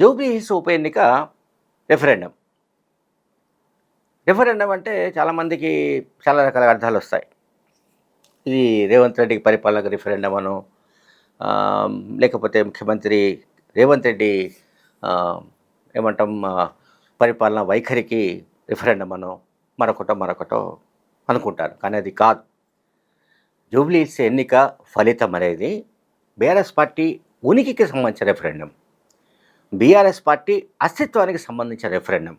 Jubilee ఉప ఎన్నిక referendum referendum అంటే చాలామందికి చాలా రకాల అర్థాలు వస్తాయి. ఇది రేవంత్ రెడ్డికి పరిపాలనకు రెఫరెండం అను లేకపోతే ముఖ్యమంత్రి రేవంత్ రెడ్డి ఏమంటాం పరిపాలన వైఖరికి రిఫరెండం అనో మరొకటో మరొకటో అనుకుంటారు. కానీ అది కాదు. జూబ్లీస్ ఎన్నిక ఫలితం అనేది బీఆర్ఎస్ పార్టీ ఉనికికి సంబంధించిన రెఫరెండం బీఆర్ఎస్ పార్టీ అస్తిత్వానికి సంబంధించిన రెఫరెండం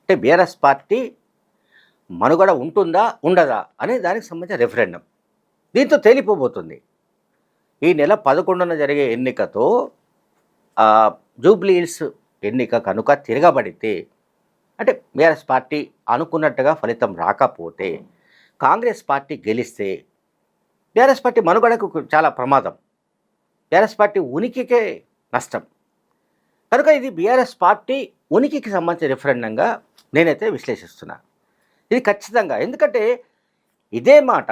అంటే బీఆర్ఎస్ పార్టీ మనుగడ ఉంటుందా ఉండదా అనే దానికి సంబంధించిన రెఫరెండం దీంతో తేలిపోబోతుంది. ఈ నెల పదకొండున జరిగే ఎన్నికతో ఆ, జూబ్లీ హిల్స్ ఎన్నిక కనుక తిరగబడితే అంటే బీఆర్ఎస్ పార్టీ అనుకున్నట్టుగా ఫలితం రాకపోతే కాంగ్రెస్ పార్టీ గెలిస్తే బీఆర్ఎస్ పార్టీ మనుగడకు చాలా ప్రమాదం. బీఆర్ఎస్ పార్టీ ఉనికికే నష్టం. కనుక ఇది బీఆర్ఎస్ పార్టీ ఉనికికి సంబంధించిన రిఫరెండంగా నేనైతే విశ్లేషిస్తున్నా. ఇది ఖచ్చితంగా. ఎందుకంటే ఇదే మాట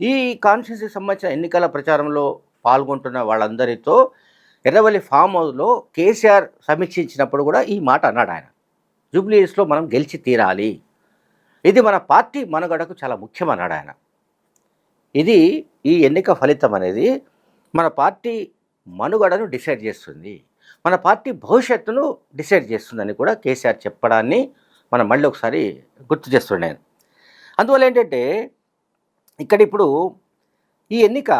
ఈ కాన్స్టిట్యూన్సీకి సంబంధించిన ఎన్నికల ప్రచారంలో పాల్గొంటున్న వాళ్ళందరితో ఎర్రవల్లి ఫామ్ హౌస్లో కేసీఆర్ సమీక్షించినప్పుడు కూడా ఈ మాట అన్నాడు ఆయన. జూబ్లీస్లో మనం గెలిచి తీరాలి. ఇది మన పార్టీ మనుగడకు చాలా ముఖ్యమన్నాడు ఆయన. ఇది ఈ ఎన్నిక ఫలితం అనేది మన పార్టీ మనుగడను డిసైడ్ చేస్తుంది. మన పార్టీ భవిష్యత్తును డిసైడ్ చేస్తుందని కూడా కేసీఆర్ చెప్పడాన్ని మనం మళ్ళీ ఒకసారి గుర్తు చేస్తున్నాను అందువల్ల ఏంటంటే ఇక్కడ ఇప్పుడు ఈ ఎన్నిక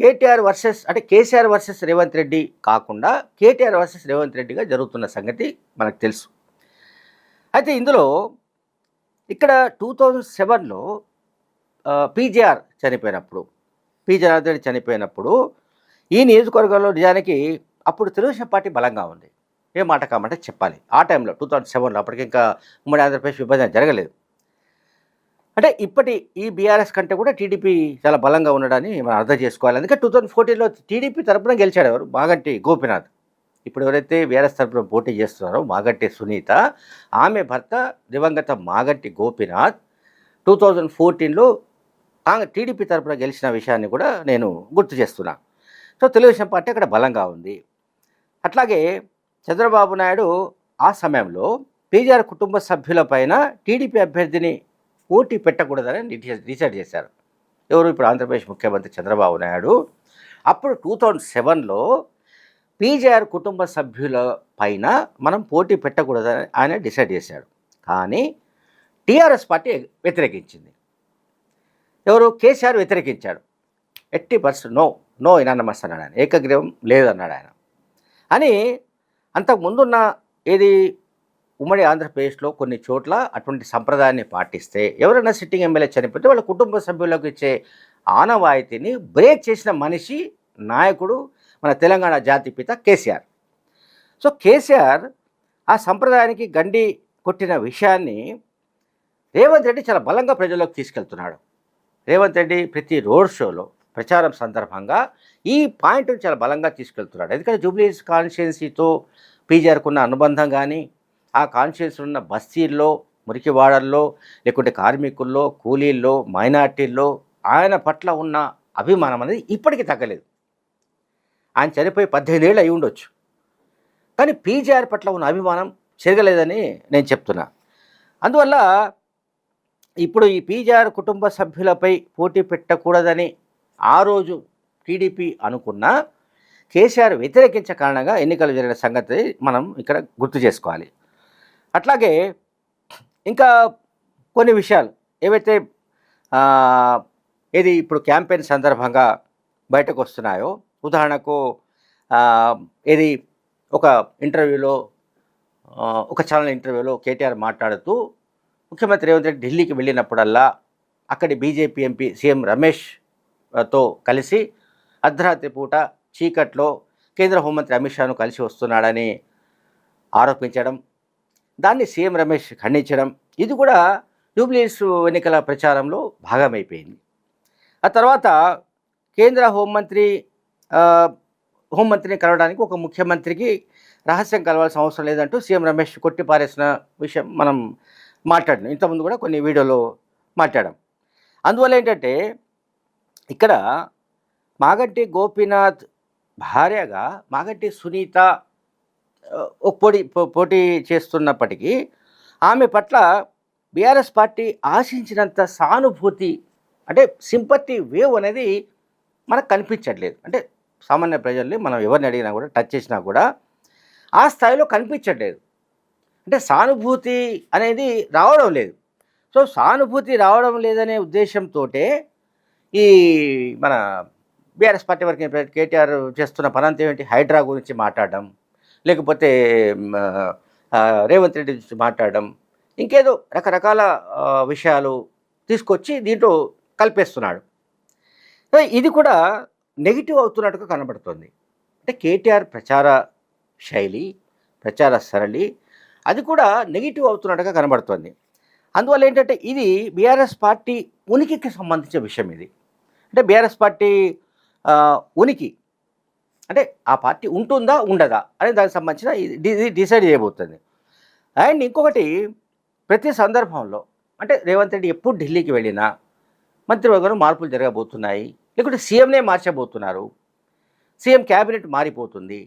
కేటీఆర్ వర్సెస్ అంటే కేసీఆర్ వర్సెస్ రేవంత్ రెడ్డి కాకుండా కేటీఆర్ వర్సెస్ రేవంత్ రెడ్డిగా జరుగుతున్న సంగతి మనకు తెలుసు. అయితే ఇందులో ఇక్కడ టూ థౌజండ్ సెవెన్లో పీజేఆర్ చనిపోయినప్పుడు పి జనార్దన్ రెడ్డి చనిపోయినప్పుడు ఈ నియోజకవర్గంలో నిజానికి అప్పుడు తెలుగుదేశం పార్టీ బలంగా ఉంది. ఏ మాట కామంటే చెప్పాలి. ఆ టైంలో టూ థౌజండ్ సెవెన్లో అప్పటికి ఇంకా ఉమ్మడి ఆంధ్రప్రదేశ్ విభజన జరగలేదు. అంటే ఇప్పటి ఈ బీఆర్ఎస్ కంటే కూడా టీడీపీ చాలా బలంగా ఉండడాన్ని మనం అర్థం చేసుకోవాలి. అందుకే టూ థౌజండ్ ఫోర్టీన్లో టీడీపీ తరపున గెలిచాడు ఎవరు? మాగంటి గోపినాథ్. ఇప్పుడు ఎవరైతే బీఆర్ఎస్ తరపున పోటీ చేస్తున్నారో మాగంటి సునీత ఆమె భర్త దివంగత మాగంటి గోపినాథ్. టూ థౌజండ్ ఫోర్టీన్లో కాంగ్రెస్ టీడీపీ తరపున గెలిచిన విషయాన్ని కూడా నేను గుర్తు చేస్తున్నా. సో తెలుగుదేశం పార్టీ అక్కడ బలంగా ఉంది. అట్లాగే చంద్రబాబు నాయుడు ఆ సమయంలో పీజీఆర్ కుటుంబ సభ్యులపైన టీడీపీ అభ్యర్థిని పోటీ పెట్టకూడదని డిసైడ్ డిసైడ్ చేశారు. ఎవరు? ఇప్పుడు ఆంధ్రప్రదేశ్ ముఖ్యమంత్రి చంద్రబాబు నాయుడు. అప్పుడు టూ థౌజండ్ సెవెన్లో పీజీఆర్ కుటుంబ సభ్యుల పైన మనం పోటీ పెట్టకూడదని ఆయన డిసైడ్ చేశాడు. కానీ టీఆర్ఎస్ పార్టీ వ్యతిరేకించింది. ఎవరు? కేసీఆర్ వ్యతిరేకించాడు. ఎట్టి పర్సెంట్ నో నో ఇనానమస్ అన్నాడు ఆయన. ఏకగ్రీవం లేదన్నాడు ఆయన. అని అంతకు ముందున్న ఏది ఉమ్మడి ఆంధ్రప్రదేశ్లో కొన్ని చోట్ల అటువంటి సంప్రదాయాన్ని పాటిస్తే ఎవరైనా సిట్టింగ్ ఎమ్మెల్యే చనిపోతే వాళ్ళ కుటుంబ సభ్యులకు ఇచ్చే ఆనవాయితీని బ్రేక్ చేసిన మనిషి నాయకుడు మన తెలంగాణ జాతిపిత కేసీఆర్. సో కేసీఆర్ ఆ సంప్రదాయానికి గండి కొట్టిన విషయాన్ని రేవంత్ రెడ్డి చాలా బలంగా ప్రజల్లోకి తీసుకెళ్తున్నాడు. రేవంత్ రెడ్డి ప్రతి రోడ్ షోలో ప్రచారం సందర్భంగా ఈ పాయింట్ని చాలా బలంగా తీసుకెళ్తున్నాడు. ఎందుకంటే జూబ్లీస్ కాన్స్టిట్యున్సీతో పీజీఆర్కు ఉన్న అనుబంధం కానీ ఆ కాన్స్టిట్యున్సీ ఉన్న బస్తీల్లో మురికివాడల్లో లేకుంటే కార్మికుల్లో కూలీల్లో మైనార్టీల్లో ఆయన పట్ల ఉన్న అభిమానం అనేది ఇప్పటికీ తగ్గలేదు. ఆయన చనిపోయి పద్దెనిమిది ఏళ్ళు అయి ఉండొచ్చు. కానీ పీజీఆర్ పట్ల ఉన్న అభిమానం చెరగలేదని నేను చెప్తున్నా. అందువల్ల ఇప్పుడు ఈ పీజీఆర్ కుటుంబ సభ్యులపై పోటీ పెట్టకూడదని ఆ రోజు టీడీపీ అనుకున్నా కేసీఆర్ వ్యతిరేకించే కారణంగా ఎన్నికలు జరిగిన సంగతి మనం ఇక్కడ గుర్తు చేసుకోవాలి. అట్లాగే ఇంకా కొన్ని విషయాలు. ఏవైతే ఏది ఇప్పుడు క్యాంపెయిన్ సందర్భంగా బయటకు వస్తున్నాయో ఉదాహరణకు ఇది ఏది ఒక ఇంటర్వ్యూలో ఒక ఛానల్ ఇంటర్వ్యూలో కేటీఆర్ మాట్లాడుతూ ముఖ్యమంత్రి రేవంత్ రెడ్డి ఢిల్లీకి వెళ్ళినప్పుడల్లా అక్కడి బీజేపీ ఎంపీ సీఎం రమేష్ తో కలిసి అర్ధరాత్రి పూట చీకట్లో కేంద్ర హోంమంత్రి అమిత్ షాను కలిసి వస్తున్నాడని ఆరోపించడం దాన్ని సీఎం రమేష్ ఖండించడం ఇది కూడా జూబ్లీస్ ఎన్నికల ప్రచారంలో భాగమైపోయింది. ఆ తర్వాత కేంద్ర హోంమంత్రి హోంమంత్రిని కలవడానికి ఒక ముఖ్యమంత్రికి రహస్యం కలవాల్సిన అవసరం లేదంటూ సీఎం రమేష్ కొట్టిపారేసిన విషయం మనం మాట్లాడినాం. ఇంతకుముందు కూడా కొన్ని వీడియోలో మాట్లాడాం. అందువల్ల ఏంటంటే ఇక్కడ మాగంటి గోపీనాథ్ భార్యగా మాగంటి సునీత ఒక పోటీ పో- పోటీ చేస్తున్నప్పటికీ ఆమె పట్ల బీఆర్ఎస్ పార్టీ ఆశించినంత సానుభూతి అంటే సింపతి వేవ్ అనేది మనకు కనిపించట్లేదు. అంటే సామాన్య ప్రజల్ని మనం ఎవరిని అడిగినా కూడా టచ్ చేసినా కూడా ఆ స్థాయిలో కనిపించట్లేదు. అంటే సానుభూతి అనేది రావడం లేదు. సో సానుభూతి రావడం లేదనే ఉద్దేశంతో ఈ మన బీఆర్ఎస్ పార్టీ వరకు కేటీఆర్ చేస్తున్న పనంతా ఏంటి? హైడ్రా గురించి మాట్లాడడం లేకపోతే రేవంత్ రెడ్డి గురించి మాట్లాడడం ఇంకేదో రకరకాల విషయాలు తీసుకొచ్చి దీంట్లో కలిపేస్తున్నాడు. ఇది కూడా నెగిటివ్ అవుతున్నట్టుగా కనబడుతుంది. అంటే కేటీఆర్ ప్రచార శైలి ప్రచార సరళి అది కూడా నెగిటివ్ అవుతున్నట్టుగా కనబడుతుంది. అందువల్ల ఏంటంటే ఇది బీఆర్ఎస్ పార్టీ ఉనికికి సంబంధించిన విషయం ఇది. అంటే బీఆర్ఎస్ పార్టీ ఉనికి. అంటే ఆ పార్టీ ఉంటుందా ఉండదా అనే దానికి సంబంధించిన ఇది డిసైడ్ చేయబోతుంది. అండ్ ఇంకొకటి ప్రతి సందర్భంలో అంటే రేవంత్ రెడ్డి ఎప్పుడు ఢిల్లీకి వెళ్ళినా మంత్రివర్గంలో మార్పులు జరగబోతున్నాయి లేకుంటే సీఎంనే మార్చబోతున్నారు సీఎం క్యాబినెట్ మారిపోతుంది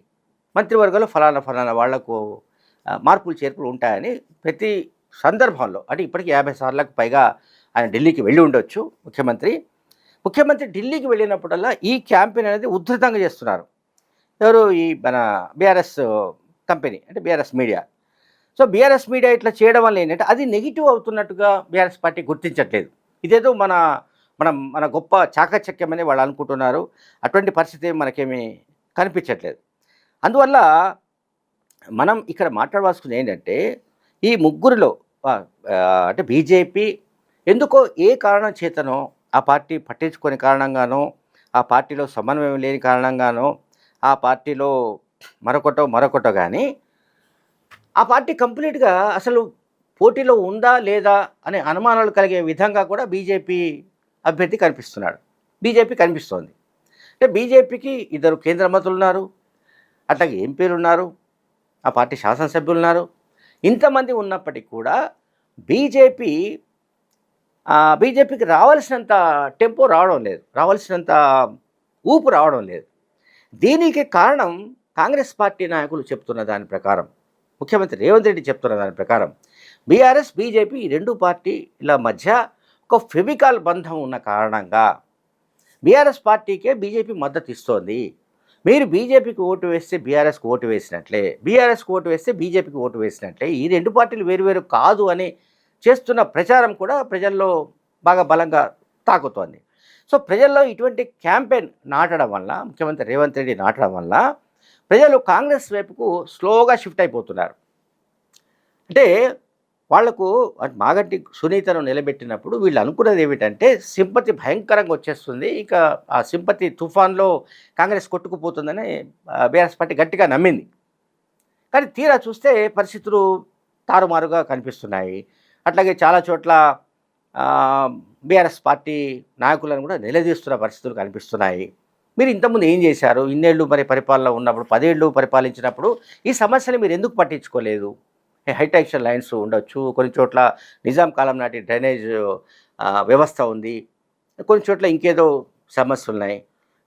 మంత్రివర్గంలో ఫలానా ఫలానా వాళ్ళకు మార్పులు చేర్పులు ఉంటాయని ప్రతి సందర్భంలో అంటే ఇప్పటికి యాభై సార్లకు పైగా ఆయన ఢిల్లీకి వెళ్ళి ఉండొచ్చు ముఖ్యమంత్రి. ముఖ్యమంత్రి ఢిల్లీకి వెళ్ళినప్పుడల్లా ఈ క్యాంపెయిన్ అనేది ఉధృతంగా చేస్తున్నారు. ఎవరు? ఈ మన బీఆర్ఎస్ కంపెనీ అంటే BRS media. So BRS media ఇట్లా చేయడం వల్ల ఏంటంటే అది నెగిటివ్ అవుతున్నట్టుగా బీఆర్ఎస్ పార్టీ గుర్తించట్లేదు. ఇదేదో మన మన మన గొప్ప చాకచక్యమని వాళ్ళు అనుకుంటున్నారు. అటువంటి పరిస్థితి మనకేమీ కనిపించట్లేదు. అందువల్ల మనం ఇక్కడ మాట్లాడవలసింది ఏంటంటే ఈ ముగ్గురిలో అంటే బీజేపీ ఎందుకో ఏ కారణం చేతనో ఆ పార్టీ పట్టించుకొని కారణంగానో ఆ పార్టీలో సమన్వయం లేని కారణంగానో ఆ పార్టీలో మరొకటో మరొకటో కానీ ఆ పార్టీ కంప్లీట్గా అసలు పోటీలో ఉందా లేదా అనే అనుమానాలు కలిగే విధంగా కూడా బీజేపీ అభ్యర్థి కనిపిస్తున్నాడు. బీజేపీ కనిపిస్తోంది. అంటే బీజేపీకి ఇద్దరు కేంద్ర మంత్రులు ఉన్నారు అట్లాగే ఎంపీలు ఉన్నారు ఆ పార్టీ శాసనసభ్యులు ఉన్నారు. ఇంతమంది ఉన్నప్పటికీ కూడా బీజేపీ బీజేపీకి రావాల్సినంత టెంపో రావడం లేదు. రావాల్సినంత ఊపు రావడం లేదు. దీనికి కారణం కాంగ్రెస్ పార్టీ నాయకులు చెప్తున్న దాని ప్రకారం ముఖ్యమంత్రి రేవంత్ రెడ్డి చెప్తున్న దాని ప్రకారం బీఆర్ఎస్ బీజేపీ ఈ రెండు పార్టీల మధ్య ఒక ఫెవికాల్ బంధం ఉన్న కారణంగా బీఆర్ఎస్ పార్టీకే బీజేపీ మద్దతు ఇస్తోంది. మీరు బీజేపీకి ఓటు వేస్తే బీఆర్ఎస్కి ఓటు వేసినట్లే బీఆర్ఎస్కి ఓటు వేస్తే బీజేపీకి ఓటు వేసినట్లే ఈ రెండు పార్టీలు వేరు కాదు అని చేస్తున్న ప్రచారం కూడా ప్రజల్లో బాగా బలంగా తాకుతోంది. సో ప్రజల్లో ఇటువంటి క్యాంపెయిన్ నాటడం వల్ల ముఖ్యమంత్రి రేవంత్ రెడ్డి నాటడం వల్ల ప్రజలు కాంగ్రెస్ వైపుకు స్లోగా షిఫ్ట్ అయిపోతున్నారు. అంటే వాళ్ళకు మాగంటి సునీతను నిలబెట్టినప్పుడు వీళ్ళు అనుకున్నది ఏమిటంటే సింపతి భయంకరంగా వచ్చేస్తుంది ఇక ఆ సింపతి తుఫాన్లో కాంగ్రెస్ కొట్టుకుపోతుందని బీఆర్ఎస్ పార్టీ గట్టిగా నమ్మింది. కానీ తీరా చూస్తే పరిస్థితులు తారుమారుగా కనిపిస్తున్నాయి. అట్లాగే చాలా చోట్ల బీఆర్ఎస్ పార్టీ నాయకులను కూడా నిలదీస్తున్న పరిస్థితులు కనిపిస్తున్నాయి. మీరు ఇంతకుముందు ఏం చేశారు? ఇన్నేళ్ళు మరి పరిపాలన ఉన్నప్పుడు పదేళ్ళు పరిపాలించినప్పుడు ఈ సమస్యని మీరు ఎందుకు పట్టించుకోలేదు? హైటెక్షన్ లైన్స్ ఉండొచ్చు కొన్ని చోట్ల నిజాం కాలం నాటి డ్రైనేజ్ వ్యవస్థ ఉంది కొన్ని చోట్ల ఇంకేదో సమస్యలు ఉన్నాయి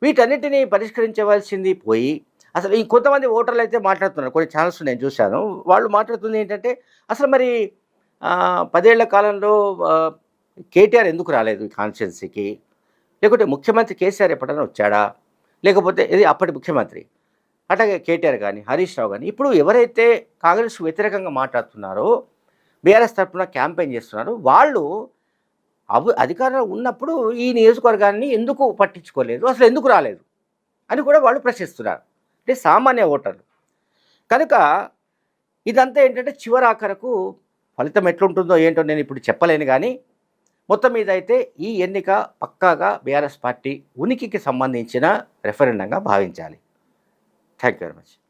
వీటన్నిటిని పరిష్కరించవలసింది పోయి అసలు ఈ కొంతమంది ఓటర్లు అయితే మాట్లాడుతున్నారు కొన్ని ఛానల్స్ నేను చూశాను వాళ్ళు మాట్లాడుతుంది ఏంటంటే అసలు మరి పదేళ్ళ కాలంలో కేటీఆర్ ఎందుకు రాలేదు కాన్స్టిట్యున్సీకి? లేకుంటే ముఖ్యమంత్రి కేసీఆర్ ఎప్పుడైనా వచ్చాడా? లేకపోతే ఇది అప్పటి ముఖ్యమంత్రి. అట్లాగే కేటీఆర్ కానీ హరీష్ రావు కానీ ఇప్పుడు ఎవరైతే కాంగ్రెస్ వ్యతిరేకంగా మాట్లాడుతున్నారో బీఆర్ఎస్ తరఫున క్యాంపెయిన్ చేస్తున్నారో వాళ్ళు అవి అధికారంలో ఉన్నప్పుడు ఈ నియోజకవర్గాన్ని ఎందుకు పట్టించుకోలేదు? అసలు ఎందుకు రాలేదు? అని కూడా వాళ్ళు ప్రశ్నిస్తున్నారు. అంటే సామాన్య ఓటర్లు. కనుక ఇదంతా ఏంటంటే చివరాఖరకు ఫలితం ఎట్లుంటుందో ఏంటో నేను ఇప్పుడు చెప్పలేను కానీ మొత్తం మీద అయితే ఈ ఎన్నిక పక్కాగా బీఆర్ఎస్ పార్టీ ఉనికికి సంబంధించిన రెఫరెండంగా భావించాలి. Thank you very much